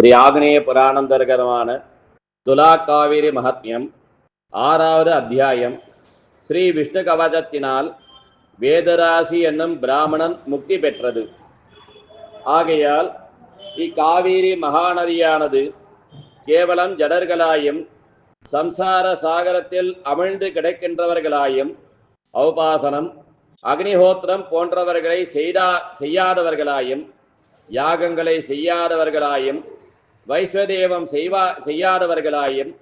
ஸ்ரீ ஆக்னேய புராணந்தர்கரமான துலா காவிரி மகாத்மியம் ஆறாவது அத்தியாயம் ஸ்ரீ விஷ்ணு கவசத்தினால் வேதராசி என்னும் பிராமணன் முக்தி பெற்றது ஆகையால் இக்காவிரி மகாநதியானது கேவலம் ஜடர்களாயும் சம்சார சாகரத்தில் அமிழ்ந்து கிடக்கின்றவர்களாயும் ஔபாசனம் அக்னிஹோத்திரம் போன்றவர்களை செய்தா செய்யாதவர்களாயும் யாகங்களை செய்யாதவர்களாயும் வைஸ்வதேவம் செய்வா செய்யாதவர்களாயும்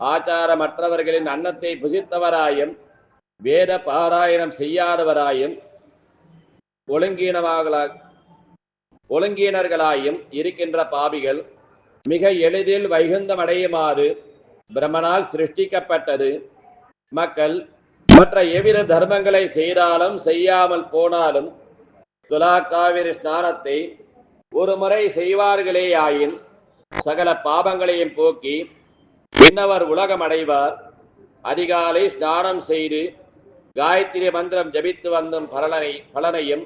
ஆச்சாரமற்றவர்களின் அன்னத்தை புசித்தவராயும் வேத பாராயணம் செய்யாதவராயும் ஒழுங்கீனமாக ஒழுங்கீனர்களாயும் இருக்கின்ற பாவிகள் மிக எளிதில் வைகுந்தமடையுமாறு பிரம்மனால் சிருஷ்டிக்கப்பட்டது. மக்கள் மற்ற எவ்வித தர்மங்களை செய்தாலும் செய்யாமல் போனாலும் துலா காவிரி ஸ்நானத்தை ஒரு முறை செய்வார்களேயாயின் சகல பாபங்களையும் போக்கி பின்னவர் உலகம் அடைவார் அதிகாலை ஸ்நானம் செய்து காயத்ரி மந்திரம் ஜபித்து வந்தும் பலனை பலனையும்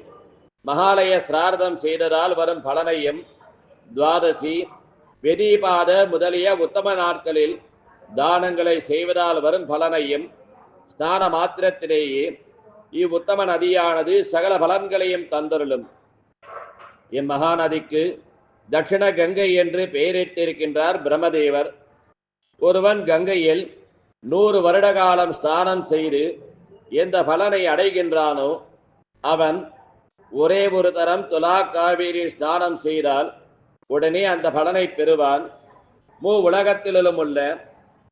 மகாலய சிரார்த்தம் செய்ததால் வரும் பலனையும் துவாதசி வெதிபாத முதலிய உத்தம நாட்களில் தானங்களை செய்வதால் வரும் பலனையும் ஸ்நான மாத்திரத்திலேயே இவ்வுத்தம நதியானது சகல பலன்களையும் தந்தருளும். இம்மகாநதிக்கு தட்சிண கங்கை என்று பெயரிட்டிருக்கின்றார் பிரம்மதேவர். ஒருவன் கங்கையில் நூறு வருட காலம் ஸ்நானம் செய்து எந்த பலனை அடைகின்றானோ அவன் ஒரே ஒரு தரம் துலா காவேரி ஸ்நானம் செய்தால் உடனே அந்த பலனை பெறுவான். மூ உலகத்திலும் உள்ள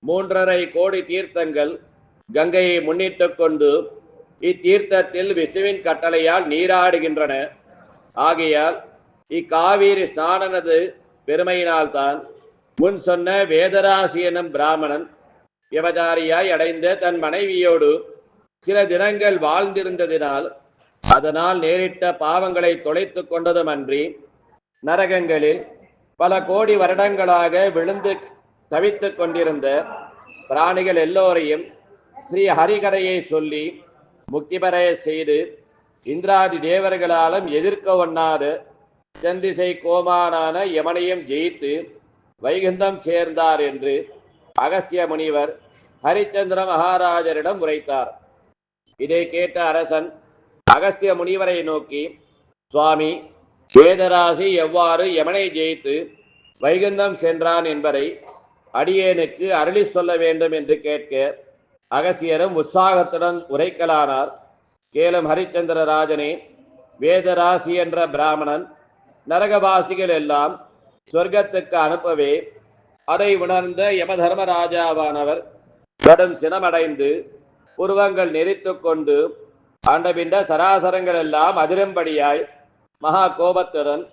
மூன்றரை கோடி தீர்த்தங்கள் கங்கையை முன்னிட்டு கொண்டு இத்தீர்த்தத்தில் விஷ்ணுவின் கட்டளையால் நீராடுகின்றன. ஆகையால் இக்காவேரி ஸ்நானனது பெருமையினால்தான் முன் சொன்ன வேதராசி எனும் பிராமணன் விபச்சாரியாய் அடைந்த தன் மனைவியோடு சில தினங்கள் வாழ்ந்திருந்ததினால் அதனால் நேரிட்ட பாவங்களை தொலைத்து கொண்டதுமன்றி நரகங்களில் பல கோடி வருடங்களாக விழுந்து தவித்து கொண்டிருந்த பிராணிகள் எல்லோரையும் ஸ்ரீ ஹரிகரையை சொல்லி முக்தி பெற செய்து இந்திராதி தேவர்களாலும் எதிர்க்க ஒண்ணாத செந்திசை கோமானான யமனையும் ஜெயித்து வைகுந்தம் சேர்ந்தார் என்று அகஸ்திய முனிவர் ஹரிச்சந்திர மகாராஜரிடம் உரைத்தார். இதை கேட்ட அரசன் அகஸ்திய முனிவரை நோக்கி சுவாமி வேதராசி எவ்வாறு யமனை ஜெயித்து வைகுந்தம் சென்றான் என்பதை அடியேனுக்கு அருளி சொல்ல வேண்டும் என்று கேட்க அகசியரும் உற்சாகத்துடன் உரைக்கலானார். கேளும் ஹரிச்சந்திர ராஜனே வேதராசி என்ற பிராமணன் நரகவாசிகள் எல்லாம் சொர்க்கத்துக்கு அனுப்பவே அதை உணர்ந்த யமதர்மராஜாவானவர் கடும் சினமடைந்து உருவங்கள் நெறித்து கொண்டு ஆண்டபிண்ட சராசரங்கள் எல்லாம் அதிரும்படியாய் மகா கோபத்துடன்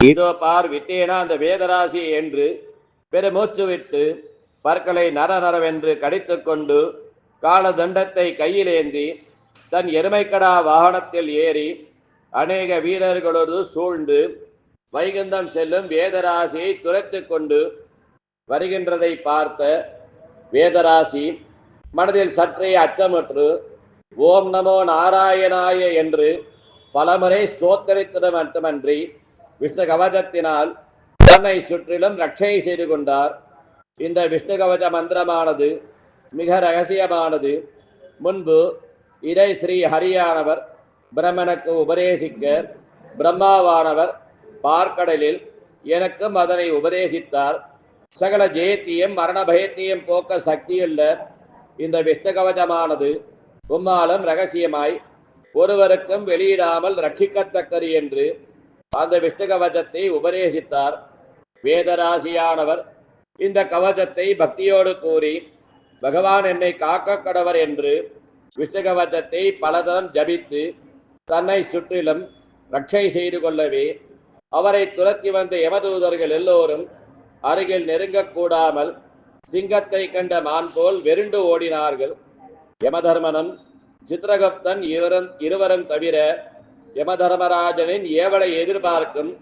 இதோ பார் விட்டேனா அந்த வேதராசி என்று பெருமூச்சு விட்டு பற்களை நர நரவென்று கடித்து கொண்டு கால தண்டத்தை கையிலேந்தி தன் எருமைக்கடா வாகனத்தில் ஏறி அநேக வீரர்களோடு சூழ்ந்து வைகுந்தம் செல்லும் வேதராசியை துரைத்துக் கொண்டு வருகின்றதை பார்த்த வேதராசி மனதில் சற்றே அச்சமுற்று ஓம் நமோ நாராயணாய என்று பலமுறை ஸ்தோத்தரித்தது மட்டுமன்றி விஷ்ணு கவசத்தினால் தன்னை சுற்றிலும் ரட்சை செய்து கொண்டார். இந்த விஷ்ணு கவச மந்திரமானது மிக ரகசியமானது. முன்பு இதை ஸ்ரீ ஹரியானவர் பிரமனுக்கு உபதேசிக்க பிரம்மாவானவர் பார்க்கடலில் எனக்கும் அதனை உபதேசித்தார். சகல ஜெயத்தையும் மரண பயத்தையும் போக்க சக்தியுள்ள இந்த விஷ்ணு கவசமானது உம்மாலும் ரகசியமாய் ஒருவருக்கும் வெளியிடாமல் ரட்சிக்கத்தக்கது என்று அந்த விஷ்ணகவசத்தை உபதேசித்தார். வேதராசியானவர் இந்த கவசத்தை பக்தியோடு கூறி பகவான் என்னை காக்க கடவர் என்று விஷ்ணு கவசத்தை பலதரம் ஜபித்து தன்னை சுற்றிலும் ரட்சை செய்து கொள்ளவே அவரை துரத்தி வந்த யமதூதர்கள் எல்லோரும் அருகில் நெருங்கக்கூடாமல் சிங்கத்தை கண்ட மான் போல் வெருண்டு ஓடினார்கள். யமதர்மனும் சித்திரகுப்தன் இருவரும் இருவரும் தவிர யமதர்மராஜனின் ஏவலை எதிர்பார்க்கும்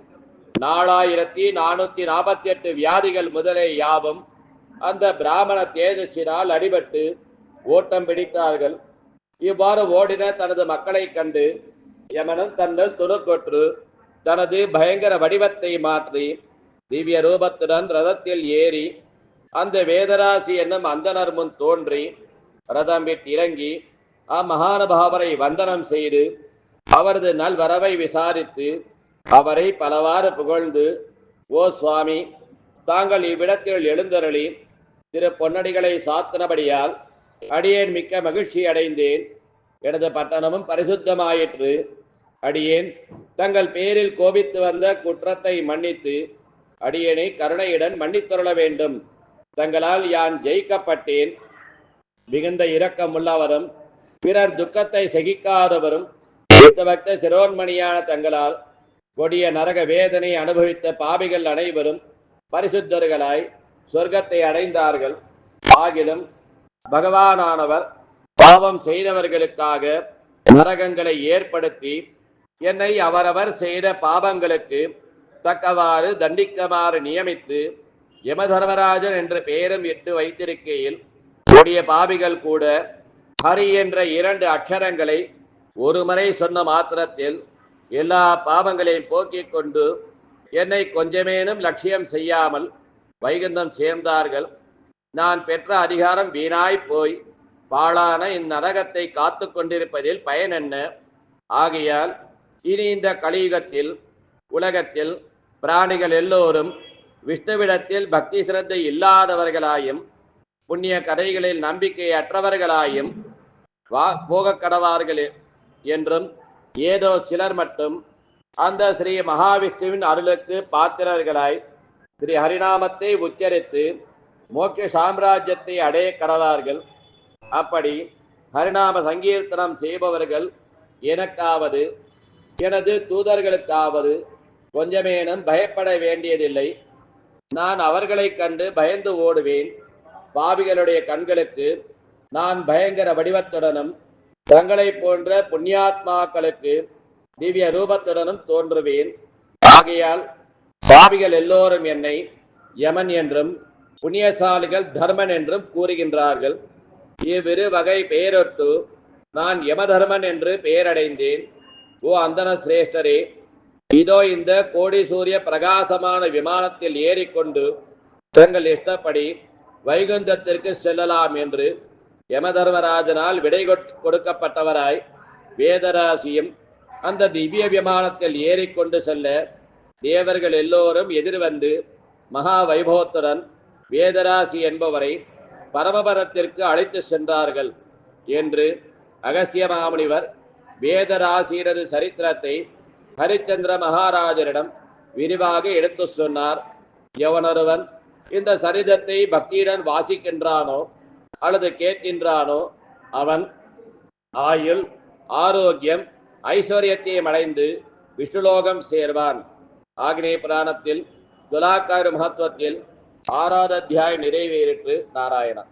நாலாயிரத்தி நானூத்தி நாற்பத்தி எட்டு வியாதிகள் முதலே யாவும் அந்த பிராமண தேஜஸினால் அடிபட்டு ஓட்டம் பிடித்தார்கள். இவ்வாறு ஓடின தனது மக்களை கண்டு யமனும் தன்னில் துணுக்கொற்று தனது பயங்கர வடிவத்தை மாற்றி திவ்ய ரூபத்துடன் ரதத்தில் ஏறி அந்த வேதராசி என்னும் அந்தனர் முன் தோன்றி ரதம் விட்டு இறங்கி அம்மகானுபாவரை வந்தனம் செய்து அவரது நல்வரவை விசாரித்து அவரை பலவாறு புகழ்ந்து ஓ சுவாமி தாங்கள் இவ்விடத்தில் எழுந்தருளி திரு பொன்னடிகளை சாத்தினபடியால் அடியேன் மிக்க மகிழ்ச்சி அடைந்தேன். எனது பட்டணமும் பரிசுத்தமாயிற்று. அடியேன். தங்கள் பேரில் கோபித்து வந்த குற்றத்தை மன்னித்து அடியேனை கருணையுடன் மன்னித்தருள வேண்டும். தங்களால் யான் ஜெயிக்கப்பட்டேன். மிகுந்த இரக்கமுள்ளவரும் பிறர் துக்கத்தை சகிக்காதவரும் பக்த சிரோன்மணியான தங்களால் கொடிய நரக வேதனை அனுபவித்த பாபிகள் அனைவரும் பரிசுத்தர்களாய் சொர்க்கத்தை அடைந்தார்கள். ஆகிலும் பகவானானவர் பாவம் செய்தவர்களுக்காக நரகங்களை ஏற்படுத்தி என்னை அவரவர் செய்த பாவங்களுக்கு தக்கவாறு தண்டிக்குமாறு நியமித்து யமதர்மராஜன் என்ற பெயரும் இட்டு வைத்திருக்கையில் கூடிய பாவிகள் கூட ஹரி என்ற இரண்டு அக்ஷரங்களை ஒரு முறை சொன்ன மாத்திரத்தில் எல்லா பாவங்களையும் போக்கிக் கொண்டு என்னை கொஞ்சமேனும் லட்சியம் செய்யாமல் வைகுந்தம் சேர்ந்தார்கள். நான் பெற்ற அதிகாரம் வீணாய் போய் பாழான இந்நரகத்தை காத்து கொண்டிருப்பதில் பயன் என்ன? ஆகையால் இனி இந்த கலியுகத்தில் உலகத்தில் பிராணிகள் எல்லோரும் விஷ்ணுவிடத்தில் பக்தி சிரத்தை இல்லாதவர்களாயும் புண்ணிய கதைகளில் நம்பிக்கையற்றவர்களாயும் வா போக கடவார்கள் என்றும் ஏதோ சிலர் மட்டும் அந்த ஸ்ரீ மகாவிஷ்ணுவின் அருளுக்கு பாத்திரர்களாய் ஸ்ரீ ஹரிநாமத்தை உச்சரித்து மோட்ச சாம்ராஜ்யத்தை அடைய கடவார்கள். அப்படி ஹரிநாம சங்கீர்த்தனம் செய்பவர்கள் எனக்காவது எனது தூதர்களுக்காவது கொஞ்சமேனும் பயப்பட வேண்டியதில்லை. நான் அவர்களைக் கண்டு பயந்து ஓடுவேன். பாவிகளுடைய கண்களுக்கு நான் பயங்கர வடிவத்துடனும் தங்களைப் போன்ற புண்ணியாத்மாக்களுக்கு திவ்ய ரூபத்துடனும் தோன்றுவேன். ஆகையால் பாவிகள் எல்லோரும் என்னை யமன் என்றும் புண்ணியசாலிகள் தர்மன் என்றும் கூறுகின்றார்கள். இவ்விரு வகை பெயரொட்டு நான் யமதர்மன் என்று பெயரடைந்தேன். ஓ அந்தன சிரேஷ்டரே. இதோ இந்த கோடி சூரிய பிரகாசமான விமானத்தில் ஏறிக்கொண்டு தங்கள் இஷ்டப்படி வைகுந்தத்திற்கு செல்லலாம் என்று யமதர்மராஜனால் விடை கொட்- கொடுக்கப்பட்டவராய் வேதராசியும் அந்த திவ்ய விமானத்தில் ஏறிக்கொண்டு செல்ல தேவர்கள் எல்லோரும் எதிர்வந்து மகா வைபவத்துடன் வேதராசி என்பவரை பரமபதத்திற்கு அழைத்து சென்றார்கள் என்று அகசிய மாமுனிவர் வேதராசியரது சரித்திரத்தை ஹரிச்சந்திர மகாராஜரிடம் விரிவாக எடுத்து சொன்னார். எவனொருவன் இந்த சரிதத்தை பக்தியுடன் வாசிக்கின்றானோ அல்லது கேட்கின்றானோ அவன் ஆயுள் ஆரோக்கியம் ஐஸ்வர்யத்தையும் அடைந்து விஷ்ணுலோகம் சேர்வான். ஆக்னேய புராணத்தில் துலாக்கார மகத்துவத்தில் ஆறாவது அத்தியாயம் நிறைவேறிற்று நாராயணன்.